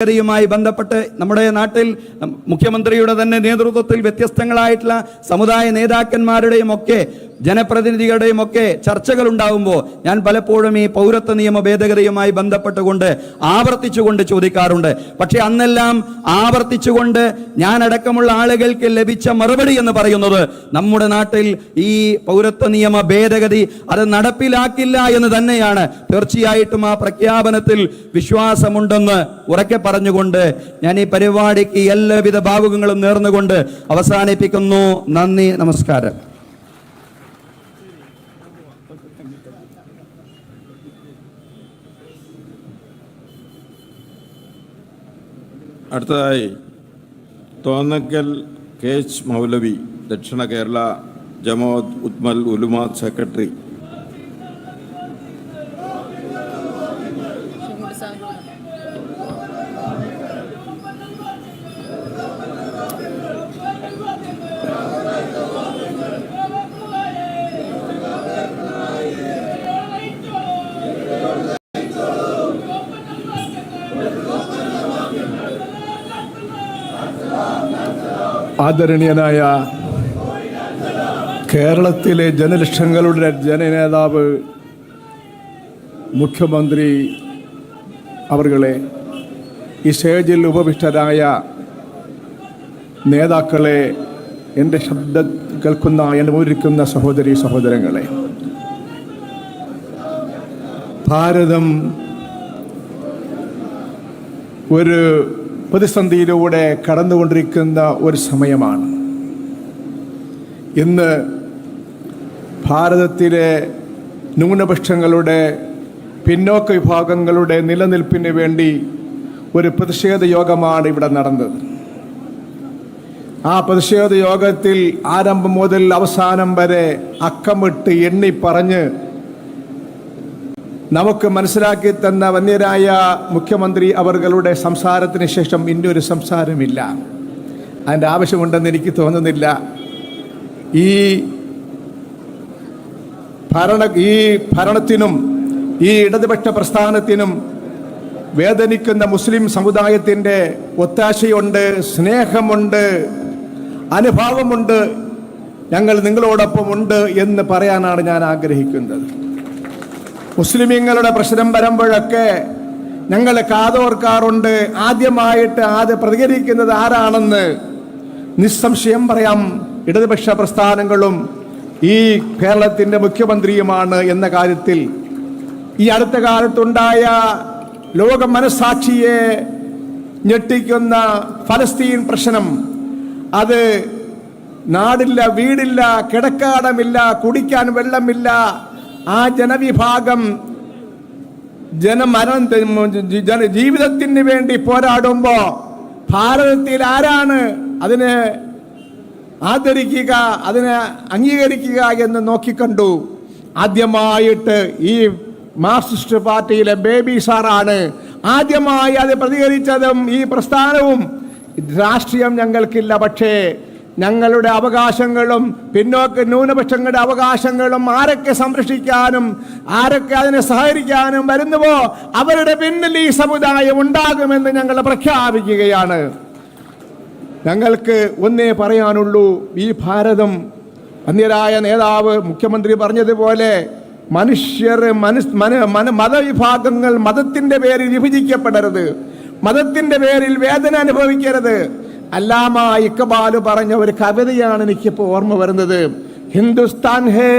യുമായി ബന്ധപ്പെട്ട് നമ്മുടെ നാട്ടിൽ മുഖ്യമന്ത്രിയുടെ തന്നെ നേതൃത്വത്തിൽ വ്യത്യസ്തങ്ങളായിട്ടുള്ള സമുദായ നേതാക്കന്മാരുടെയും ഒക്കെ ജനപ്രതിനിധികളുടെയും ഒക്കെ ചർച്ചകൾ ഉണ്ടാകുമ്പോൾ ഞാൻ പലപ്പോഴും ഈ പൗരത്വ നിയമ ഭേദഗതിയുമായി ബന്ധപ്പെട്ടുകൊണ്ട് ആവർത്തിച്ചുകൊണ്ട് ചോദിക്കാറുണ്ട്. പക്ഷെ അന്നെല്ലാം ആവർത്തിച്ചുകൊണ്ട് ഞാൻ അടക്കമുള്ള ആളുകൾക്ക് ലഭിച്ച മറുപടി എന്ന് പറയുന്നത് നമ്മുടെ നാട്ടിൽ ഈ പൗരത്വ നിയമ ഭേദഗതി അത് നടപ്പിലാക്കില്ല എന്ന് തന്നെയാണ്. തീർച്ചയായിട്ടും ആ പ്രഖ്യാപനത്തിൽ വിശ്വാസമുണ്ടെന്ന് ഉറക്കെ പറഞ്ഞുകൊണ്ട് ഞാൻ ഈ പരിപാടിക്ക് എല്ലാവിധ ഭാവുകങ്ങളും നേർന്നുകൊണ്ട് അവസാനിപ്പിക്കുന്നു. നന്ദി നമസ്കാരം. അടുത്തതായി തോന്നക്കൽ കെ എച്ച് മൗലവി ദക്ഷിണ കേരള ജമാഅത്ത് ഉത്മൽ ഉലുമ സെക്രട്ടറി. ആദരണീയനായ കേരളത്തിലെ ജനലക്ഷങ്ങളുടെ ജനനേതാവ് മുഖ്യമന്ത്രി അവർകളെ ഈ സ്റ്റേജിൽ ഉപവിഷ്ടരായ നേതാക്കളെ എന്റെ ശബ്ദം കേൾക്കുന്ന എന്റെ മുരിക്കുന്ന സഹോദരി സഹോദരങ്ങളെ. ഭാരതം ഒരു പ്രതിസന്ധിയിലൂടെ കടന്നുകൊണ്ടിരിക്കുന്ന ഒരു സമയമാണ്. ഇന്ന് ഭാരതത്തിലെ ന്യൂനപക്ഷങ്ങളുടെ പിന്നോക്ക വിഭാഗങ്ങളുടെ നിലനിൽപ്പിന് വേണ്ടി ഒരു പ്രതിഷേധ യോഗമാണ് ഇവിടെ നടന്നത്. ആ പ്രതിഷേധ യോഗത്തിൽ ആരംഭം മുതൽ അവസാനം വരെ അക്കമിട്ട് എണ്ണി പറഞ്ഞ് നമുക്ക് മനസ്സിലാക്കി തന്ന വന്യരായ മുഖ്യമന്ത്രി അവർകളുടെ സംസാരത്തിന് ശേഷം ഇനിയൊരു സംസാരമില്ല. അതിന്റെ ആവശ്യമുണ്ടെന്ന് എനിക്ക് തോന്നുന്നില്ല. ഈ ഭരണ ഈ ഭരണത്തിനും ഈ ഇടതുപക്ഷ പ്രസ്ഥാനത്തിനും വേദനിക്കുന്ന മുസ്ലിം സമുദായത്തിന്റെ ഒത്താശയുണ്ട് സ്നേഹമുണ്ട് അനുഭാവമുണ്ട് ഞങ്ങൾ നിങ്ങളോടൊപ്പം ഉണ്ട് എന്ന് പറയാനാണ് ഞാൻ ആഗ്രഹിക്കുന്നത്. മുസ്ലിമീങ്ങളുടെ പ്രശ്നം വരുമ്പോഴൊക്കെ ഞങ്ങൾ കാതോർക്കാറുണ്ട്. ആദ്യമായിട്ട് ആദ്യം പ്രതികരിക്കുന്നത് ആരാണെന്ന് നിസ്സംശയം പറയാം. ഇടതുപക്ഷ പ്രസ്ഥാനങ്ങളും ഈ കേരളത്തിന്റെ മുഖ്യമന്ത്രിയുമാണ് എന്ന കാര്യത്തിൽ ഈ അടുത്ത കാലത്തുണ്ടായ ലോക മനസാക്ഷിയെ ഞെട്ടിക്കുന്ന ഫലസ്തീൻ പ്രശ്നം. അത് നാടില്ല വീടില്ല കിടക്കാടമില്ല കുടിക്കാൻ വെള്ളമില്ല ആ ജനവിഭാഗം ജനമരണം ജന ജീവിതത്തിന് വേണ്ടി പോരാടുമ്പോൾ ഭാരതത്തിൽ ആരാണ് അതിനെ ആദരിക്കുക അതിനെ അംഗീകരിക്കുക എന്ന് നോക്കിക്കണ്ടു. ആദ്യമായിട്ട് ഈ മാർക്സിസ്റ്റ് പാർട്ടിയിലെ ബേബി സാറാണ്. ആദ്യമായി അത് പ്രതികരിച്ചതും ഈ പ്രസ്ഥാനവും രാഷ്ട്രീയം ഞങ്ങൾക്കില്ല. പക്ഷേ ഞങ്ങളുടെ അവകാശങ്ങളും പിന്നോക്ക ന്യൂനപക്ഷങ്ങളുടെ അവകാശങ്ങളും ആരൊക്കെ സംരക്ഷിക്കാനും ആരൊക്കെ അതിനെ സഹകരിക്കാനും വരുന്നുവോ അവരുടെ പിന്നിൽ ഈ സമുദായം ഉണ്ടാകുമെന്ന് ഞങ്ങൾ പ്രഖ്യാപിക്കുകയാണ്. ഞങ്ങൾക്ക് ഒന്നേ പറയാനുള്ളൂ ഈ ഭാരതം അന്യരായ നേതാവ് മുഖ്യമന്ത്രി പറഞ്ഞതുപോലെ മനുഷ്യർ മനസ് മന മതവിഭാഗങ്ങൾ മതത്തിന്റെ പേരിൽ വിഭജിക്കപ്പെടരുത്. മതത്തിന്റെ പേരിൽ വേദന അനുഭവിക്കരുത്. അല്ലാമ ഇക്കബാൽ പറഞ്ഞ ഒരു കവിതയാണ് എനിക്കിപ്പോൾ ഓർമ്മ വരുന്നത്. ഹിന്ദുസ്ഥാൻ ഹേ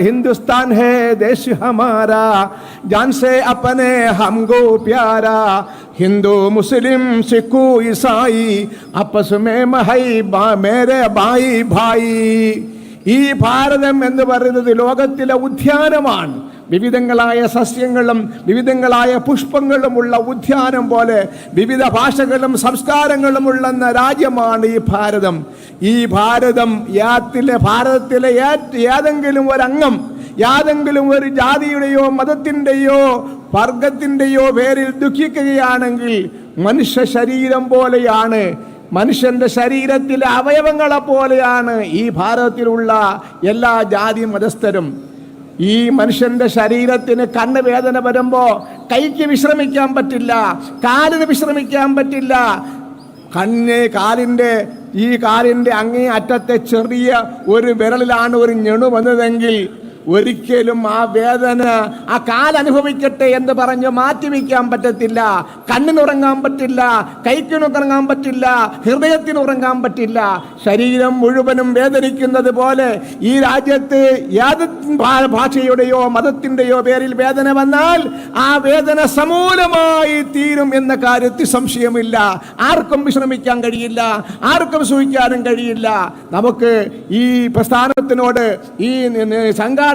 ഹിന്ദുസ്ഥാൻ ഹേ ദേശ് ഹമാരാ ജാൻ സേ അപ്പനെ ഹംഗോ പ്യാരാ ഹിന്ദു മുസ്ലിം സിഖു ഇസായി അപ്പസുമേ മഹൈ മേരെ ബായി ഭായി. ഈ ഭാരതം എന്ന് പറയുന്നത് ലോകത്തിലെ ഉദ്യാനമാണ്. വിവിധങ്ങളായ സസ്യങ്ങളും വിവിധങ്ങളായ പുഷ്പങ്ങളുമുള്ള ഉദ്യാനം പോലെ വിവിധ ഭാഷകളും സംസ്കാരങ്ങളും ഉള്ളെന്ന രാജ്യമാണ് ഈ ഭാരതം. ഈ ഭാരതം യാത്തിലെ ഭാരതത്തിലെ ഏതെങ്കിലും ഒരംഗം യാതെങ്കിലും ഒരു ജാതിയുടെയോ മതത്തിന്റെയോ വർഗത്തിന്റെയോ പേരിൽ ദുഃഖിക്കുകയാണെങ്കിൽ മനുഷ്യ ശരീരം പോലെയാണ്. മനുഷ്യന്റെ ശരീരത്തിലെ അവയവങ്ങളെ പോലെയാണ് ഈ ഭാരതത്തിലുള്ള എല്ലാ ജാതി മതസ്ഥരും. ഈ മനുഷ്യന്റെ ശരീരത്തിന് കണ്ണ് വേദന വരുമ്പോ കൈക്ക് വിശ്രമിക്കാൻ പറ്റില്ല കാലിന് വിശ്രമിക്കാൻ പറ്റില്ല. കണ്ണ് കാലിന്റെ ഈ കാലിന്റെ അങ്ങേ അറ്റത്തെ ചെറിയ ഒരു വിരലിലാണ് ഒരു ഞെണു വന്നതെങ്കിൽ ഒരിക്കലും ആ വേദന ആ കാലനുഭവിക്കട്ടെ എന്ന് പറഞ്ഞ് മാറ്റിവെക്കാൻ പറ്റത്തില്ല. കണ്ണിനുറങ്ങാൻ പറ്റില്ല കൈക്കിനുറങ്ങാൻ പറ്റില്ല ഹൃദയത്തിനുറങ്ങാൻ പറ്റില്ല. ശരീരം മുഴുവനും വേദനിക്കുന്നത് പോലെ ഈ രാജ്യത്ത് ഏത് ഭാഷയുടെയോ മതത്തിന്റെയോ പേരിൽ വേദന വന്നാൽ ആ വേദന സമൂലമായി തീരും എന്ന കാര്യത്തിൽ സംശയമില്ല. ആർക്കും വിശ്രമിക്കാൻ കഴിയില്ല ആർക്കും സൂഹിക്കാനും കഴിയില്ല. നമുക്ക് ഈ പ്രസ്ഥാനത്തിനോട് ഈ നി-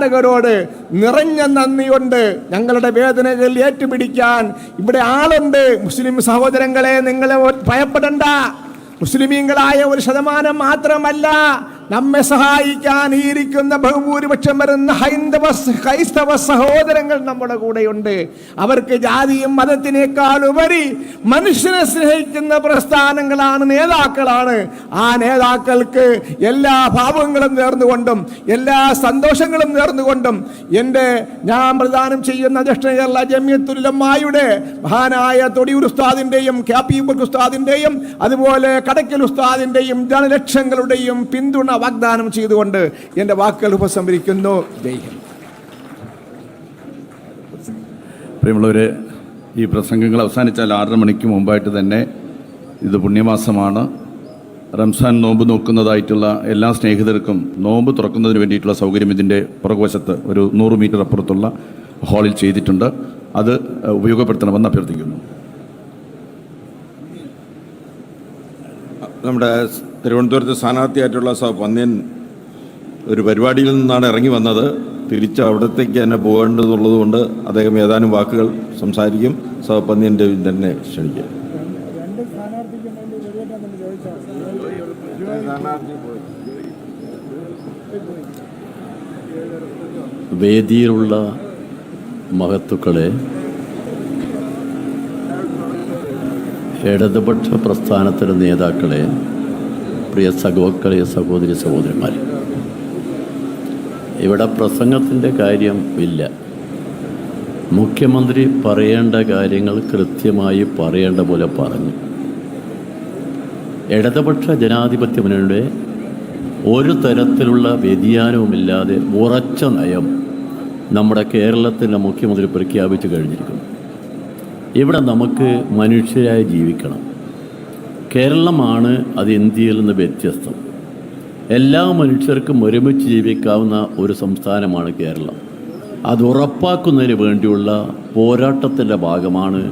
സംഘാടകരോട് നിറഞ്ഞ നന്ദിയുണ്ട്. ഞങ്ങളുടെ വേദനകൾ ഏറ്റുപിടിക്കാൻ ഇവിടെ ആളുണ്ട്. മുസ്ലിം സഹോദരങ്ങളെ നിങ്ങളെ ഭയപ്പെടണ്ട. മുസ്ലിമീങ്ങളായ ഒരു ശതമാനം മാത്രമല്ല. നമ്മെ സഹായിക്കാൻ ഈ ഇരിക്കുന്ന ബഹുഭൂരിപക്ഷം വരുന്ന ഹൈന്ദവ ക്രൈസ്തവ സഹോദരങ്ങൾ നമ്മുടെ കൂടെയുണ്ട്. അവർക്ക് ജാതിയും മതത്തിനേക്കാൾ ഉപരി മനുഷ്യനെ സ്നേഹിക്കുന്ന പ്രസ്ഥാനങ്ങളാണ് നേതാക്കളാണ്. ആ നേതാക്കൾക്ക് എല്ലാ ഭാവങ്ങളും നേർന്നുകൊണ്ടും എല്ലാ സന്തോഷങ്ങളും നേർന്നുകൊണ്ടും എന്റെ ഞാൻ പ്രദാനം ചെയ്യുന്ന ദക്ഷിണ കേരള ജമ്യത്തുലമായുടെ മഹാനായ തൊടിയൂർ ഉസ്താദിന്റെയും ക്യാപ്പിബുൽ ഉസ്താദിന്റെയും അതുപോലെ കടക്കൽ ഉസ്താദിന്റെയും ജനലക്ഷങ്ങളുടെയും പിന്തുണ വാഗ്ദാനം ചെയ്തുകൊണ്ട് എന്റെ വാക്കുകൾ ഉപസംഹരിക്കുന്നു. ജയ് ഹിന്ദ് ഈ പ്രസംഗങ്ങൾ അവസാനിച്ചാൽ ആറര മണിക്ക് മുമ്പായിട്ട് തന്നെ ഇത് പുണ്യമാസമാണ്. റംസാൻ നോമ്പ് നോക്കുന്നതായിട്ടുള്ള എല്ലാ സ്നേഹിതർക്കും നോമ്പ് തുറക്കുന്നതിന് വേണ്ടിയിട്ടുള്ള സൗകര്യം ഇതിന്റെ പുറകുവശത്ത് ഒരു നൂറ് മീറ്റർ അപ്പുറത്തുള്ള ഹാളിൽ ചെയ്തിട്ടുണ്ട്. അത് ഉപയോഗപ്പെടുത്തണമെന്ന് അഭ്യർത്ഥിക്കുന്നു. നമ്മുടെ തിരുവനന്തപുരത്ത് സ്ഥാനാർത്ഥിയായിട്ടുള്ള സ പന്ന്യൻ ഒരു പരിപാടിയിൽ നിന്നാണ് ഇറങ്ങി വന്നത്. തിരിച്ച് അവിടത്തേക്ക് തന്നെ പോകേണ്ടതുള്ളത് കൊണ്ട് അദ്ദേഹം ഏതാനും വാക്കുകൾ സംസാരിക്കും. സ പന്ന്യന്റെ തന്നെ ക്ഷണിക്കും. വേദിയിലുള്ള മഹത്തുക്കളെ ഇടതുപക്ഷ പ്രസ്ഥാനത്തിലെ നേതാക്കളെ പ്രിയ സഹോക്കളെ സഹോദരി സഹോദരന്മാരെ ഇവിടെ പ്രസംഗത്തിന്റെ കാര്യം ഇല്ല. മുഖ്യമന്ത്രി പറയേണ്ട കാര്യങ്ങൾ കൃത്യമായി പറയേണ്ട പോലെ പറഞ്ഞു. ഇടതുപക്ഷ ജനാധിപത്യ മുന്നണിയുടെ ഒരു തരത്തിലുള്ള വ്യതിയാനവുമില്ലാതെ ഉറച്ച നയം നമ്മുടെ കേരളത്തിന്റെ മുഖ്യമന്ത്രി പ്രഖ്യാപിച്ചു കഴിഞ്ഞിരിക്കുന്നു. ഇവിടെ നമുക്ക് മനുഷ്യരായി ജീവിക്കണം. കേരളമാണ് അത് ഇന്ത്യയിൽ നിന്ന് വ്യത്യസ്തം. എല്ലാ മനുഷ്യർക്കും ഒരുമിച്ച് ജീവിക്കാവുന്ന ഒരു സംസ്ഥാനമാണ് കേരളം. അത് ഉറപ്പാക്കുന്നതിന് വേണ്ടിയുള്ള പോരാട്ടത്തിന്റെ ഭാഗമാണ്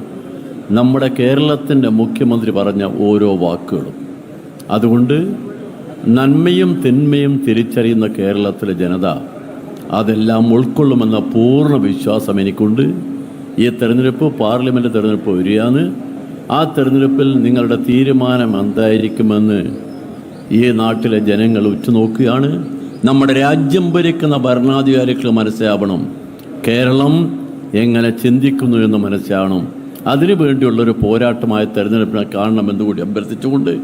നമ്മുടെ കേരളത്തിന്റെ മുഖ്യമന്ത്രി പറഞ്ഞ ഓരോ വാക്കുകളും. അതുകൊണ്ട് നന്മയും തിന്മയും തിരിച്ചറിയുന്ന കേരളത്തിലെ ജനത അതെല്ലാം ഉൾക്കൊള്ളുമെന്ന പൂർണ വിശ്വാസം എനിക്കുണ്ട്. ഈ തെരഞ്ഞെടുപ്പ് പാർലമെന്റ് തെരഞ്ഞെടുപ്പ് വരികയാണ്. ആ തെരഞ്ഞെടുപ്പിൽ നിങ്ങളുടെ തീരുമാനം എന്തായിരിക്കുമെന്ന് ഈ നാട്ടിലെ ജനങ്ങൾ ഉറ്റുനോക്കുകയാണ്. നമ്മുടെ രാജ്യം ഭരിക്കുന്ന ഭരണാധികാരികൾ മനസ്സിലാവണം. കേരളം എങ്ങനെ ചിന്തിക്കുന്നു എന്ന് മനസ്സിലാവണം. അതിനു വേണ്ടിയുള്ളൊരു പോരാട്ടമായ തെരഞ്ഞെടുപ്പിനെ കാണണമെന്ന് കൂടി അഭ്യർത്ഥിച്ചുകൊണ്ട്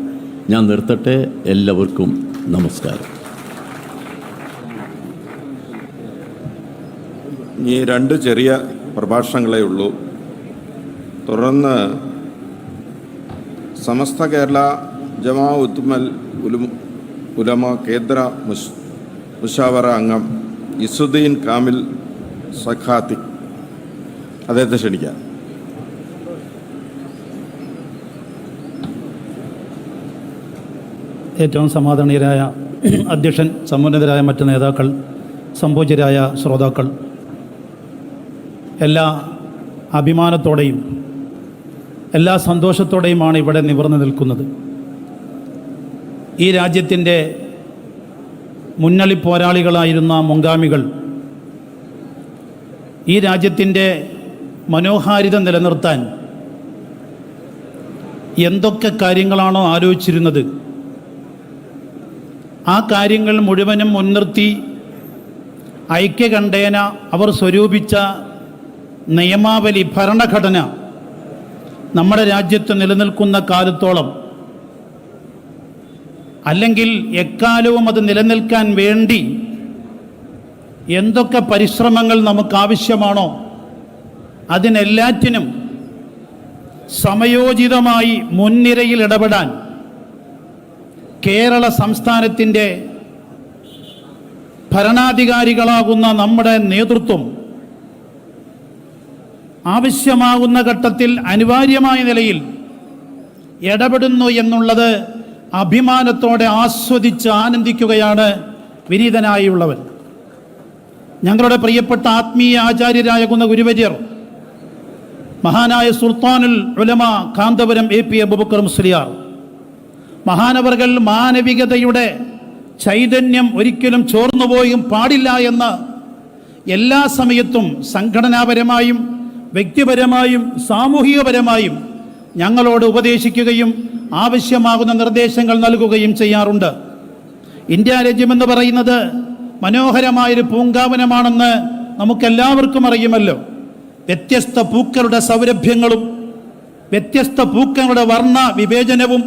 ഞാൻ നിർത്തട്ടെ. എല്ലാവർക്കും നമസ്കാരം. ഈ രണ്ട് ചെറിയ പ്രഭാഷണങ്ങളേ ഉള്ളൂ. തുടർന്ന് സമസ്ത കേരള ജമാ ഉത്തുമൽ ഉലും ഉലമ കേന്ദ്ര മുഷ് മുഷാവറ അംഗം ഇസുദ്ദീൻ കാമിൽ സഖാത്തി. അദ്ദേഹത്തെ ക്ഷണിക്കാം. ഏറ്റവും സമാധാനീയരായ അധ്യക്ഷൻ സമുന്നതരായ മറ്റ് നേതാക്കൾ സംപൂജ്യരായ ശ്രോതാക്കൾ എല്ലാ അഭിമാനത്തോടെയും എല്ലാ സന്തോഷത്തോടെയുമാണ് ഇവിടെ നിവർന്നു നിൽക്കുന്നത്. ഈ രാജ്യത്തിന്റെ മുന്നണി പോരാളികളായിരുന്ന മുങ്കാമികൾ ഈ രാജ്യത്തിന്റെ മനോഹാരിത നിലനിർത്താൻ എന്തൊക്കെ കാര്യങ്ങളാണോ ആലോചിച്ചിരുന്നത് ആ കാര്യങ്ങൾ മുഴുവനും മുൻനിർത്തി ഐക്യകണ്ഠേന അവർ സ്വരൂപിച്ച നിയമാവലി ഭരണഘടന നമ്മുടെ രാജ്യത്ത് നിലനിൽക്കുന്ന കാലത്തോളം അല്ലെങ്കിൽ എക്കാലവും അത് നിലനിൽക്കാൻ വേണ്ടി എന്തൊക്കെ പരിശ്രമങ്ങൾ നമുക്ക് ആവശ്യമാണോ അതിനെല്ലാറ്റിനും സമയോചിതമായി മുൻനിരയിൽ ഇടപെടാൻ കേരള സംസ്ഥാനത്തിന്റെ ഭരണാധികാരികളാകുന്ന നമ്മുടെ നേതൃത്വം ആവശ്യമാകുന്ന ഘട്ടത്തിൽ അനിവാര്യമായ നിലയിൽ ഇടപെടുന്നു എന്നുള്ളത് അഭിമാനത്തോടെ ആസ്വദിച്ച് ആനന്ദിക്കുകയാണ് വിനീതനായുള്ളവൻ. ഞങ്ങളുടെ പ്രിയപ്പെട്ട ആത്മീയ ആചാര്യരായ കുന്ന ഗുരുവര്യർ മഹാനായ സുൽത്താനുൽ ഉലമ കാന്തപുരം എ പി അബുബക്കർ മുസ്ലിയാർ മഹാനവർകൾ മാനവികതയുടെ ചൈതന്യം ഒരിക്കലും ചോർന്നുപോയും പാടില്ല എന്ന് എല്ലാ സമയത്തും സംഘടനാപരമായും വ്യക്തിപരമായും സാമൂഹികപരമായും ഞങ്ങളോട് ഉപദേശിക്കുകയും ആവശ്യമാകുന്ന നിർദ്ദേശങ്ങൾ നൽകുകയും ചെയ്യാറുണ്ട്. ഇന്ത്യ രാജ്യമെന്ന് പറയുന്നത് മനോഹരമായൊരു പൂങ്കാവനമാണെന്ന് നമുക്കെല്ലാവർക്കും അറിയുമല്ലോ. വ്യത്യസ്ത പൂക്കളുടെ സൗരഭ്യങ്ങളും വ്യത്യസ്ത പൂക്കളുടെ വർണ വിവേചനവും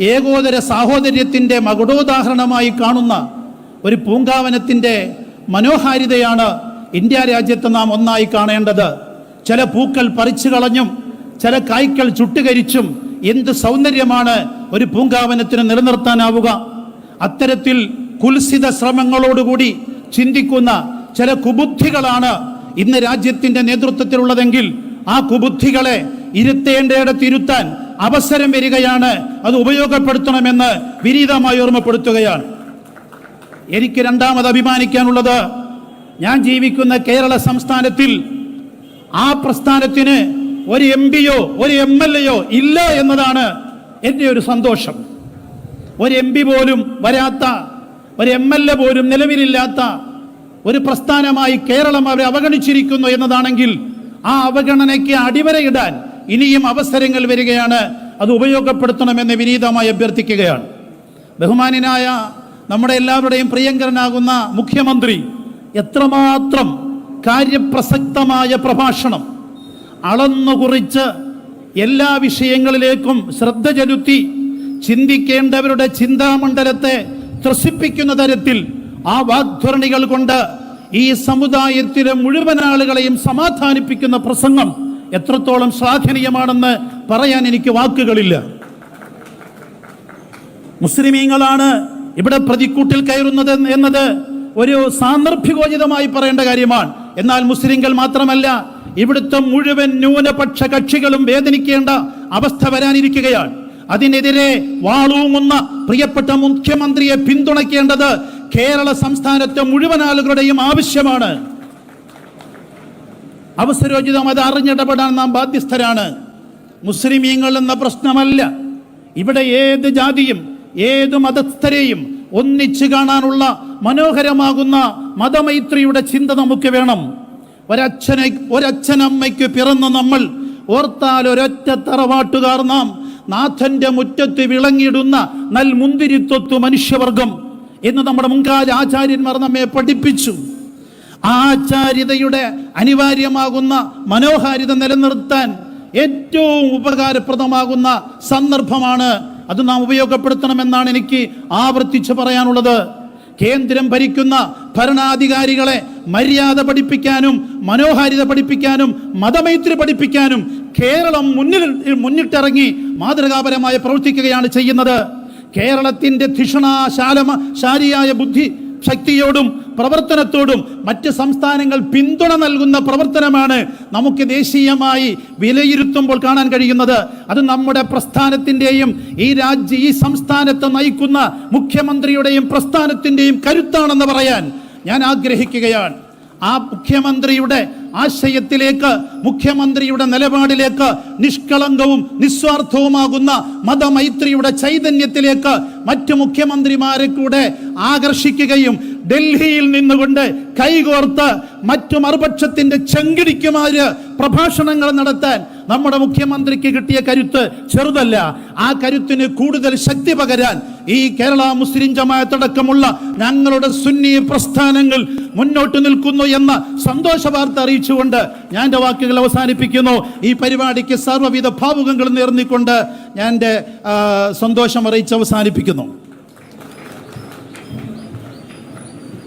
ഏകോദര സാഹോദര്യത്തിന്റെ മകുടോദാഹരണമായി കാണുന്ന ഒരു പൂങ്കാവനത്തിന്റെ മനോഹാരിതയാണ് ഇന്ത്യ രാജ്യത്ത് നാം ഒന്നായി കാണേണ്ടത്. ചില പൂക്കൾ പറിച്ചു കളഞ്ഞും ചില കായ്ക്കൾ ചുട്ടുകരിച്ചും എന്ത് സൗന്ദര്യമാണ് ഒരു പൂങ്കാവനത്തിന് നിലനിർത്താനാവുക. അത്തരത്തിൽ കുൽസിത ശ്രമങ്ങളോടുകൂടി ചിന്തിക്കുന്ന ചില കുബുദ്ധികളാണ് ഇന്ന് രാജ്യത്തിന്റെ നേതൃത്വത്തിലുള്ളതെങ്കിൽ ആ കുബുദ്ധികളെ ഇരുത്തേണ്ടയിടത്ത് ഇരുത്താൻ അവസരം വരികയാണ്. അത് ഉപയോഗപ്പെടുത്തണമെന്ന് വിനീതമായി ഓർമ്മപ്പെടുത്തുകയാണ്. എനിക്ക് രണ്ടാമത് അഭിമാനിക്കാനുള്ളത് ഞാൻ ജീവിക്കുന്ന കേരള സംസ്ഥാനത്തിൽ ആ പ്രസ്ഥാനത്തിന് ഒരു എം പിയോ ഒരു എം എൽ എയോ ഇല്ല എന്നതാണ് എന്റെ ഒരു സന്തോഷം. ഒരു എം പി പോലും വരാത്ത ഒരു എം എൽ എ പോലും നിലവിലില്ലാത്ത ഒരു പ്രസ്ഥാനമായി കേരളം അവരെ അവഗണിച്ചിരിക്കുന്നു എന്നതാണെങ്കിൽ ആ അവഗണനയ്ക്ക് അടിവരയിടാൻ ഇനിയും അവസരങ്ങൾ വരികയാണ്. അത് ഉപയോഗപ്പെടുത്തണമെന്ന് വിനീതമായി അഭ്യർത്ഥിക്കുകയാണ്. ബഹുമാനായ നമ്മുടെ എല്ലാവരുടെയും പ്രിയങ്കരനാകുന്ന മുഖ്യമന്ത്രി എത്രമാത്രം കാര്യപ്രസക്തമായ പ്രഭാഷണം. അളന്നുകുറിച്ച് എല്ലാ വിഷയങ്ങളിലേക്കും ശ്രദ്ധ ചെലുത്തി ചിന്തിക്കേണ്ടവരുടെ ചിന്താമണ്ഡലത്തെ ത്രസിപ്പിക്കുന്ന തരത്തിൽ ആ വാഗ്ധരണികൾ കൊണ്ട് ഈ സമുദായത്തിലെ മുഴുവൻ ആളുകളെയും സമാധാനിപ്പിക്കുന്ന പ്രസംഗം എത്രത്തോളം ശ്ലാഘനീയമാണെന്ന് പറയാൻ എനിക്ക് വാക്കുകളില്ല. മുസ്ലിമീങ്ങളാണ് ഇവിടെ പ്രതിക്കൂട്ടിൽ കയറുന്നത് എന്നത് ഒരു സാന്ദർഭികോചിതമായി പറയേണ്ട കാര്യമാണ്. എന്നാൽ മുസ്ലിങ്ങൾ മാത്രമല്ല ഇവിടുത്തെ മുഴുവൻ ന്യൂനപക്ഷ കക്ഷികളും വേദനിക്കേണ്ട അവസ്ഥ വരാനിരിക്കുകയാണ്. അതിനെതിരെ വാളൂങ്ങുന്ന പ്രിയപ്പെട്ട മുഖ്യമന്ത്രിയെ പിന്തുണയ്ക്കേണ്ടത് കേരള സംസ്ഥാനത്തെ മുഴുവൻ ആളുകളുടെയും ആവശ്യമാണ്. അവസരോചിതം അത് അറിഞ്ഞിടപെടാൻ നാം ബാധ്യസ്ഥരാണ്. മുസ്ലിമീങ്ങൾ എന്ന പ്രശ്നമല്ല. ഇവിടെ ഏത് ജാതിയും ഏത് മതസ്ഥരെയും ഒന്നിച്ചു കാണാനുള്ള മനോഹരമാകുന്ന മതമൈത്രിയുടെ ചിന്ത നമുക്ക് വേണം. ഒരച്ഛനെ ഒരച്ഛനമ്മയ്ക്ക് പിറന്ന നമ്മൾ ഓർത്താൽ ഒരൊറ്റ തറവാട്ടുകാർ നാം. നാഥന്റെ മുറ്റത്ത് വിളങ്ങിയിടുന്ന നൽ മുന്തിരിത്വത്വ മനുഷ്യവർഗം എന്ന് നമ്മുടെ മുൻകാല ആചാര്യന്മാർ നമ്മെ പഠിപ്പിച്ചു. ആചാര്യതയുടെ അനിവാര്യമാകുന്ന മനോഹാരിത നിലനിർത്താൻ ഏറ്റവും ഉപകാരപ്രദമാകുന്ന സന്ദർഭമാണ്. അത് നാം ഉപയോഗപ്പെടുത്തണമെന്നാണ് എനിക്ക് ആവർത്തിച്ച് പറയാനുള്ളത്. കേന്ദ്രം ഭരിക്കുന്ന ഭരണാധികാരികളെ മര്യാദ പഠിപ്പിക്കാനും മനോഹാരിത പഠിപ്പിക്കാനും മതമൈത്രി പഠിപ്പിക്കാനും കേരളം മുന്നിൽ മുന്നിട്ടിറങ്ങി മാതൃകാപരമായി പ്രവർത്തിക്കുകയാണ് ചെയ്യുന്നത്. കേരളത്തിന്റെ ധിഷണാശാലമ ശാരിയായ ബുദ്ധി ശക്തിയോടും പ്രവർത്തനത്തോടും മറ്റ് സംസ്ഥാനങ്ങൾ പിന്തുണ നൽകുന്ന പ്രവർത്തനമാണ് നമുക്ക് ദേശീയമായി വിലയിരുത്തുമ്പോൾ കാണാൻ കഴിയുന്നത്. അത് നമ്മുടെ പ്രസ്ഥാനത്തിന്റെയും ഈ രാജ്യ ഈ സംസ്ഥാനത്ത് നയിക്കുന്ന മുഖ്യമന്ത്രിയുടെയും പ്രസ്ഥാനത്തിന്റെയും കരുത്താണെന്ന് പറയാൻ ഞാൻ ആഗ്രഹിക്കുകയാണ്. ആ മുഖ്യമന്ത്രിയുടെ ആശയത്തിലേക്ക് മുഖ്യമന്ത്രിയുടെ നിലപാടിലേക്ക് നിഷ്കളങ്കവും നിസ്വാർത്ഥവുമാകുന്ന മതമൈത്രിയുടെ ചൈതന്യത്തിലേക്ക് മറ്റു മുഖ്യമന്ത്രിമാരെ കൂടെ ആകർഷിക്കുകയും ഡൽഹിയിൽ നിന്നുകൊണ്ട് കൈകോർത്ത് മറ്റു മറുപക്ഷത്തിന്റെ ചെങ്കിടിക്കുമാര് പ്രഭാഷണങ്ങൾ നടത്താൻ നമ്മുടെ മുഖ്യമന്ത്രിക്ക് കിട്ടിയ കരുത്ത് ചെറുതല്ല. ആ കരുത്തിന് കൂടുതൽ ശക്തി പകരാൻ ഈ കേരള മുസ്ലിം ജമാഅത്തടക്കമുള്ള ഞങ്ങളുടെ സുന്നി പ്രസ്ഥാനങ്ങൾ മുന്നോട്ട് നിൽക്കുന്നു എന്ന സന്തോഷ വാർത്ത അറിയിച്ചുകൊണ്ട് ഞാൻ എന്റെ വാക്കുകൾ അവസാനിപ്പിക്കുന്നു. ഈ പരിപാടിക്ക് സർവവിധ ഭാവുകങ്ങൾ നേർന്നിക്കൊണ്ട് ഞാൻ എന്റെ സന്തോഷം അറിയിച്ച് അവസാനിപ്പിക്കുന്നു.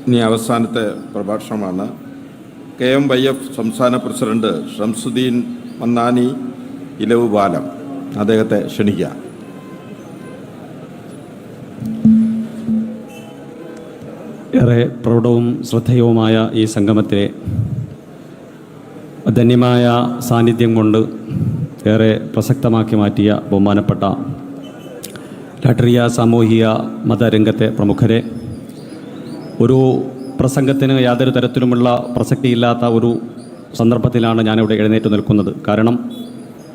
ഇനി അവസാനത്തെ പ്രഭാഷണമാണ്. കെ എം വൈ എഫ് സംസ്ഥാന പ്രസിഡന്റ് ഷംസുദ്ദീൻ മന്നാനി ഇലവ് ബാലം അദ്ദേഹത്തെ ക്ഷണിക്കുക ഏറെ പ്രൗഢവും ശ്രദ്ധേയവുമായ ഈ സംഗമത്തിലെ ധന്യമായ സാന്നിധ്യം കൊണ്ട് ഏറെ പ്രസക്തമാക്കി മാറ്റിയ ബഹുമാനപ്പെട്ട രാഷ്ട്രീയ സാമൂഹിക മതരംഗത്തെ പ്രമുഖരെ ഒരു പ്രസംഗത്തിന് യാതൊരു തരത്തിലുമുള്ള പ്രസക്തിയില്ലാത്ത ഒരു സന്ദർഭത്തിലാണ് ഞാനിവിടെ എഴുന്നേറ്റ് നിൽക്കുന്നത്. കാരണം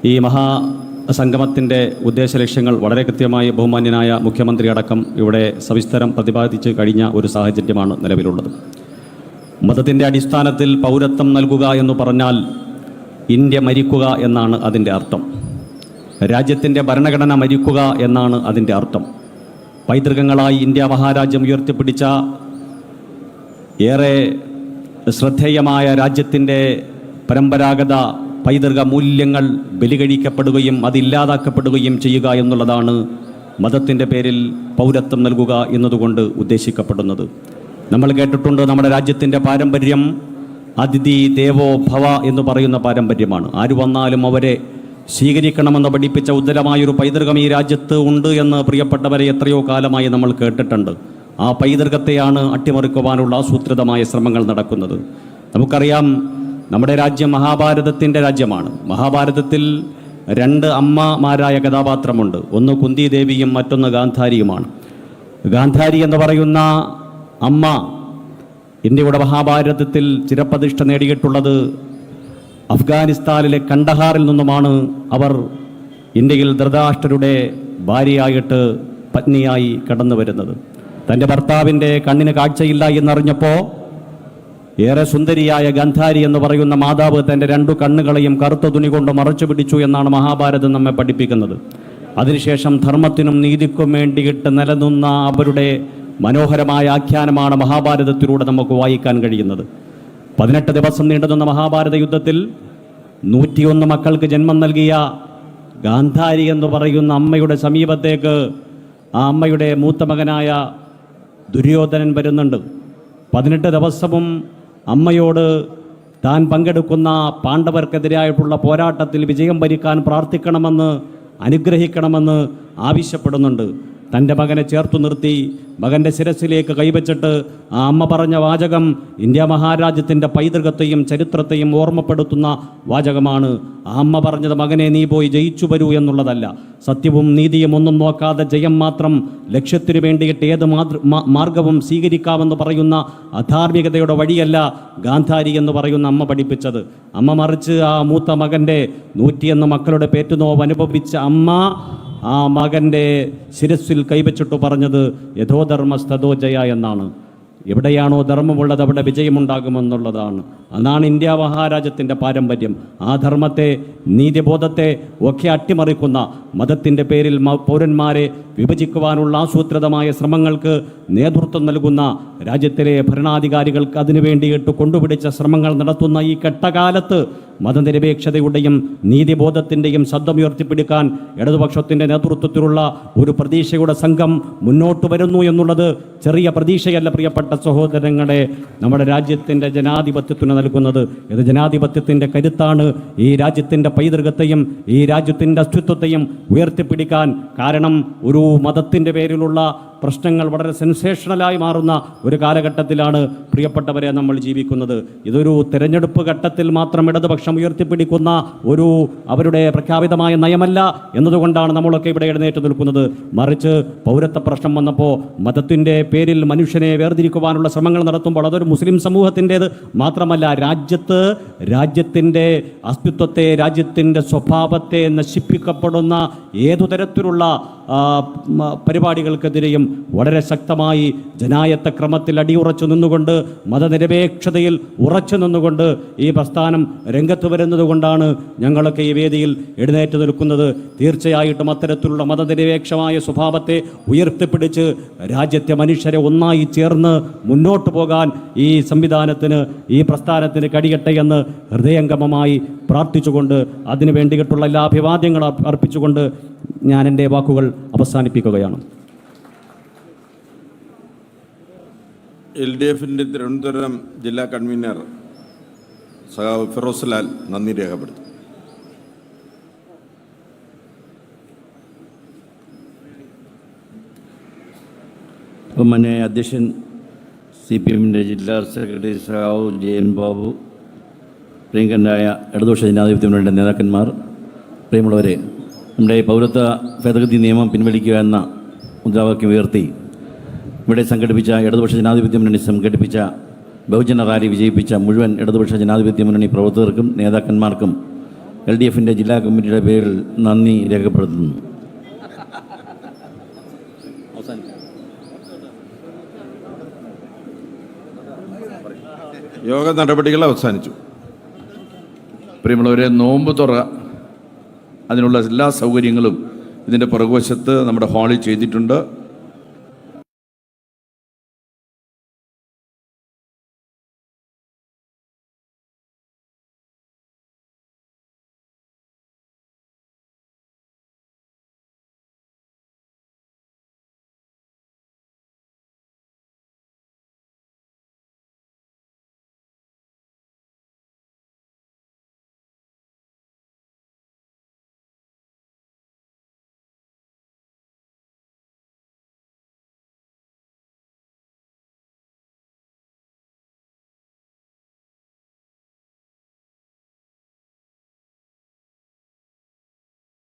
ഈ മഹാ സംഗമത്തിന്റെ ഉദ്ദേശ ലക്ഷ്യങ്ങൾ വളരെ കൃത്യമായി ബഹുമാന്യനായ മുഖ്യമന്ത്രി അടക്കം ഇവിടെ സവിസ്തരം പ്രതിപാദിച്ച് കഴിഞ്ഞ ഒരു സാഹചര്യമാണ് നിലവിലുള്ളത്. മതത്തിന്റെ അടിസ്ഥാനത്തിൽ പൗരത്വം നൽകുക എന്ന് പറഞ്ഞാൽ ഇന്ത്യ മരിക്കുക എന്നാണ് അതിന്റെ അർത്ഥം. രാജ്യത്തിന്റെ ഭരണഘടന മരിക്കുക എന്നാണ് അതിന്റെ അർത്ഥം. പൈതൃകങ്ങളായി ഇന്ത്യ മഹാരാജ്യം ഉയർത്തിപ്പിടിച്ച ഏറെ ശ്രദ്ധേയമായ രാജ്യത്തിന്റെ പരമ്പരാഗത പൈതൃക മൂല്യങ്ങൾ ബലികഴിക്കപ്പെടുകയും അതില്ലാതാക്കപ്പെടുകയും ചെയ്യുക എന്നുള്ളതാണ് മതത്തിന്റെ പേരിൽ പൗരത്വം നൽകുക എന്നതുകൊണ്ട് ഉദ്ദേശിക്കപ്പെടുന്നത്. നമ്മൾ കേട്ടിട്ടുണ്ട് നമ്മുടെ രാജ്യത്തിന്റെ പാരമ്പര്യം അതിഥി ദേവോ ഭവ എന്ന് പറയുന്ന പാരമ്പര്യമാണ്. ആര് വന്നാലും അവരെ സ്വീകരിക്കണമെന്ന് പഠിപ്പിച്ച ഉജ്ജ്വലമായൊരു പൈതൃകം ഈ രാജ്യത്ത് ഉണ്ട് എന്ന് പ്രിയപ്പെട്ടവരെ എത്രയോ കാലമായി നമ്മൾ കേട്ടിട്ടുണ്ട്. ആ പൈതൃകത്തെയാണ് അട്ടിമറിക്കുവാനുള്ള ആസൂത്രിതമായ ശ്രമങ്ങൾ നടക്കുന്നത്. നമുക്കറിയാം നമ്മുടെ രാജ്യം മഹാഭാരതത്തിന്റെ രാജ്യമാണ്. മഹാഭാരതത്തിൽ രണ്ട് അമ്മമാരായ കഥാപാത്രമുണ്ട്. ഒന്ന് കുന്തി ദേവിയും മറ്റൊന്ന് ഗാന്ധാരിയുമാണ്. ഗാന്ധാരി എന്ന് പറയുന്ന അമ്മ ഇന്ത്യയുടെ മഹാഭാരതത്തിൽ ചിരപ്രതിഷ്ഠ നേടിയിട്ടുള്ളത് അഫ്ഗാനിസ്ഥാനിലെ കണ്ടഹാറിൽ നിന്നുമാണ്. അവർ ഇന്ത്യയിൽ ധൃതരാഷ്ട്രരുടെ ഭാര്യയായിട്ട് പത്നിയായി കടന്നു വരുന്നത് തന്റെ ഭർത്താവിന്റെ കണ്ണിന് കാഴ്ചയില്ല എന്നറിഞ്ഞപ്പോൾ ഏറെ സുന്ദരിയായ ഗന്ധാരി എന്ന് പറയുന്ന മാതാവ് തന്റെ രണ്ടു കണ്ണുകളെയും കറുത്ത തുണി കൊണ്ട് മറച്ചു പിടിച്ചു എന്നാണ് മഹാഭാരതം നമ്മെ പഠിപ്പിക്കുന്നത്. അതിനുശേഷം ധർമ്മത്തിനും നീതിക്കും വേണ്ടിയിട്ട് നിലനിന്ന അവരുടെ മനോഹരമായ ആഖ്യാനമാണ് മഹാഭാരതത്തിലൂടെ നമുക്ക് വായിക്കാൻ കഴിയുന്നത്. പതിനെട്ട് ദിവസം നീണ്ടുനിന്ന മഹാഭാരത യുദ്ധത്തിൽ നൂറ്റിയൊന്ന് മക്കൾക്ക് ജന്മം നൽകിയ ഗാന്ധാരി എന്ന് പറയുന്ന അമ്മയുടെ സമീപത്തേക്ക് ആ അമ്മയുടെ മൂത്ത മകനായ ദുര്യോധനൻ വരുന്നുണ്ട്. പതിനെട്ട് ദിവസവും അമ്മയോട് താൻ പങ്കെടുക്കുന്ന പാണ്ഡവർക്കെതിരായിട്ടുള്ള പോരാട്ടത്തിൽ വിജയം ഭരിക്കാൻ പ്രാർത്ഥിക്കണമെന്ന് അനുഗ്രഹിക്കണമെന്ന് ആവശ്യപ്പെടുന്നുണ്ട്. തന്റെ മകനെ ചേർത്തു നിർത്തി മകന്റെ ശിരസിലേക്ക് കൈവച്ചിട്ട് ആ അമ്മ പറഞ്ഞ വാചകം ഇന്ത്യ മഹാരാജ്യത്തിന്റെ പൈതൃകത്തെയും ചരിത്രത്തെയും ഓർമ്മപ്പെടുത്തുന്ന വാചകമാണ്. ആ അമ്മ പറഞ്ഞത് മകനെ നീ പോയി ജയിച്ചു വരൂ എന്നുള്ളതല്ല. സത്യവും നീതിയും ഒന്നും നോക്കാതെ ജയം മാത്രം ലക്ഷ്യത്തിനു വേണ്ടിയിട്ട് ഏത് മാർഗവും സ്വീകരിക്കാമെന്ന് പറയുന്ന അധാർമികതയുടെ വഴിയല്ല ഗാന്ധാരി എന്ന് പറയുന്ന അമ്മ പഠിപ്പിച്ചത്. അമ്മ മറിച്ച് ആ മൂത്ത മകന്റെ നൂറ്റിയെന്ന മക്കളുടെ പേറ്റുനോവ് അനുഭവിച്ച അമ്മ ആ മകന്റെ ശിരസിൽ കൈവച്ചിട്ട് പറഞ്ഞത് യഥോധർമ്മസ്തോ ജയ എന്നാണ്. എവിടെയാണോ ധർമ്മമുള്ളത് അവിടെ വിജയമുണ്ടാകുമെന്നുള്ളതാണ്. അതാണ് ഇന്ത്യ മഹാരാജ്യത്തിന്റെ പാരമ്പര്യം. ആ ധർമ്മത്തെ നീതിബോധത്തെ ഒക്കെ അട്ടിമറിക്കുന്ന മതത്തിന്റെ പേരിൽ പൗരന്മാരെ വിഭജിക്കുവാനുള്ള ആസൂത്രിതമായ ശ്രമങ്ങൾക്ക് നേതൃത്വം നൽകുന്ന രാജ്യത്തിലെ ഭരണാധികാരികൾക്ക് അതിനു വേണ്ടിയിട്ട് കൊണ്ടുപിടിച്ച ശ്രമങ്ങൾ നടത്തുന്ന ഈ കെട്ടകാലത്ത് മതനിരപേക്ഷതയുടെയും നീതിബോധത്തിന്റെയും ശബ്ദം ഉയർത്തിപ്പിടിക്കാൻ ഇടതുപക്ഷത്തിന്റെ നേതൃത്വത്തിലുള്ള ഒരു പ്രതീക്ഷയുടെ സംഘം മുന്നോട്ട് വരുന്നു എന്നുള്ളത് ചെറിയ പ്രതീക്ഷയല്ല പ്രിയപ്പെട്ട സഹോദരങ്ങളെ. നമ്മുടെ രാജ്യത്തിന്റെ ജനാധിപത്യത്തിന് നൽകുന്നത്. ഇത് ജനാധിപത്യത്തിന്റെ കരുത്താണ്. ഈ രാജ്യത്തിന്റെ പൈതൃകത്തെയും ഈ രാജ്യത്തിന്റെ അസ്തിത്വത്തെയും ഉയർത്തിപ്പിടിക്കാൻ കാരണം ഒരു മതത്തിന്റെ പേരിലുള്ള പ്രശ്നങ്ങൾ വളരെ സെൻസേഷണലായി മാറുന്ന ഒരു കാലഘട്ടത്തിലാണ് പ്രിയപ്പെട്ടവരെ നമ്മൾ ജീവിക്കുന്നത്. ഇതൊരു തെരഞ്ഞെടുപ്പ് ഘട്ടത്തിൽ മാത്രം ഇടതുപക്ഷം ഉയർത്തിപ്പിടിക്കുന്ന ഒരു അവരുടെ പ്രഖ്യാപിതമായ നയമല്ല എന്നതുകൊണ്ടാണ് നമ്മളൊക്കെ ഇവിടെ എഴുന്നേറ്റ് നിൽക്കുന്നത്. മറിച്ച് പൗരത്വ പ്രശ്നം വന്നപ്പോൾ മതത്തിന്റെ പേരിൽ മനുഷ്യനെ വേർതിരിക്കുവാനുള്ള ശ്രമങ്ങൾ നടത്തുമ്പോൾ അതൊരു മുസ്ലിം സമൂഹത്തിന്റേത് മാത്രമല്ല രാജ്യത്ത് രാജ്യത്തിന്റെ അസ്തിത്വത്തെ രാജ്യത്തിന്റെ സ്വഭാവത്തെ നശിപ്പിക്കപ്പെടുന്ന ഏതു തരത്തിലുള്ള പരിപാടികൾക്കെതിരെയും വളരെ ശക്തമായി ജനായത്ത ക്രമത്തിൽ അടിയുറച്ചു നിന്നുകൊണ്ട് മതനിരപേക്ഷതയിൽ ഉറച്ചു നിന്നുകൊണ്ട് ഈ പ്രസ്ഥാനം രംഗത്ത് വരുന്നത് കൊണ്ടാണ് ഞങ്ങളൊക്കെ ഈ വേദിയിൽ എഴുന്നേറ്റ് നിൽക്കുന്നത്. തീർച്ചയായിട്ടും അത്തരത്തിലുള്ള മതനിരപേക്ഷമായ സ്വഭാവത്തെ ഉയർത്തിപ്പിടിച്ച് രാജ്യത്തെ മനുഷ്യരെ ഒന്നായി ചേർന്ന് മുന്നോട്ട് പോകാൻ ഈ സംവിധാനത്തിന് ഈ പ്രസ്ഥാനത്തിന് കഴിയട്ടെ എന്ന് ഹൃദയംഗമമായി പ്രാർത്ഥിച്ചുകൊണ്ട് അതിനു വേണ്ടിയിട്ടുള്ള എല്ലാ അഭിവാദ്യങ്ങളും അർപ്പിച്ചുകൊണ്ട് ഞാൻ എന്റെ വാക്കുകൾ അവസാനിപ്പിക്കുകയാണ്. എൽ ഡി എഫിന്റെ തിരുവനന്തപുരം ജില്ലാ കൺവീനർ സഖാവ് ഫിറോസ് ലാൽ നന്ദി രേഖപ്പെടുത്തി. ബഹുമാന്യ അധ്യക്ഷൻ സി പി എമ്മിന്റെ ജില്ലാ സെക്രട്ടറി സഹാവ് ജെ എൻ ബാബു പ്രിയങ്കരനായ ഇടതുപക്ഷ ജനാധിപത്യ നേതാക്കന്മാർ പ്രിയമുള്ളവരെ നമ്മുടെ പൗരത്വ ഭേദഗതി നിയമം പിൻവലിക്കുക എന്ന മുദ്രാവാക്യം ഉയർത്തി ഇവിടെ സംഘടിപ്പിച്ച ഇടതുപക്ഷ ജനാധിപത്യ മുന്നണി സംഘടിപ്പിച്ച ബഹുജന റാലി വിജയിപ്പിച്ച മുഴുവൻ ഇടതുപക്ഷ ജനാധിപത്യ മുന്നണി പ്രവർത്തകർക്കും നേതാക്കന്മാർക്കും എൽ ഡി എഫിന്റെ ജില്ലാ കമ്മിറ്റിയുടെ പേരിൽ നന്ദി രേഖപ്പെടുത്തുന്നു. യോഗ നടപടികൾ അവസാനിച്ചു. പ്രിയമുള്ളവരെ നോമ്പ് തുറ. അതിനുള്ള എല്ലാ സൗകര്യങ്ങളും ഇതിന്റെ പുറകുവശത്ത് നമ്മുടെ ഹാളിൽ ചെയ്തിട്ടുണ്ട്.